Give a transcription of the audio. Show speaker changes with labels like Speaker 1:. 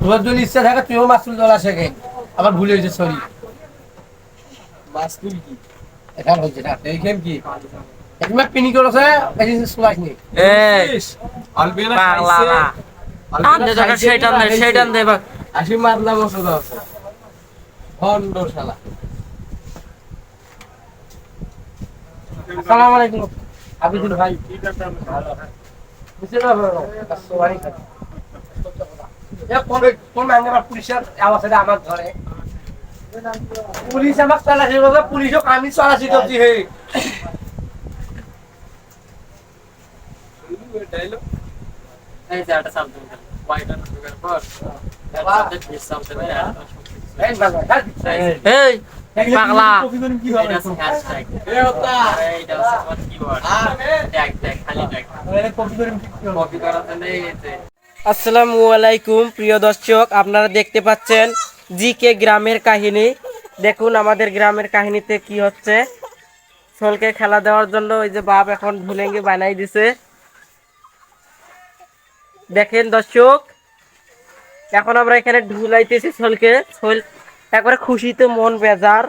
Speaker 1: তোর যদি ইচ্ছা থাকে তুইও তুলতে পারা শেখে আবার ভুলে হয়েছে সরি
Speaker 2: মাছ তুল কি?
Speaker 1: এখন হচ্ছে না কি? পিনি করেছে এই নি
Speaker 3: এই
Speaker 2: আলবিনা
Speaker 3: দে দে
Speaker 2: আসি মারলাম ওষুধ আছে। ভন্ড শালা
Speaker 1: আসসালামু আলাইকুম। আবিদুল ভাই। বুঝতে পারো পুলিশের আওয়াজ আমার ধরে পুলিশ আমাকে চালাচি করবে আমি চালাচি করছি হে।
Speaker 2: ডাইলগ
Speaker 3: এই যে একটা সামথিং হোয়াইট অন সুগার পর
Speaker 1: এই
Speaker 3: পাগলা
Speaker 1: কি
Speaker 3: ট্যাগ ট্যাগ খালি ট্যাগ কপি এই গেছে আসসালামু আলাইকুম, প্রিয় দর্শক, আপনারা দেখতে পাচ্ছেন জি কে গ্রামের কাহিনী। দেখুন আমাদের গ্রামের কাহিনীতে কি হচ্ছে। সোলকে খেলা দেওয়ার জন্য ওই যে বাপ এখন ভুলেঙ্গে বানাই দিছে। দেখেন দর্শক, এখন আমরা এখানে ঢুলাইতেছি সোলকে সোল একবারে খুশিতে মন বেজার।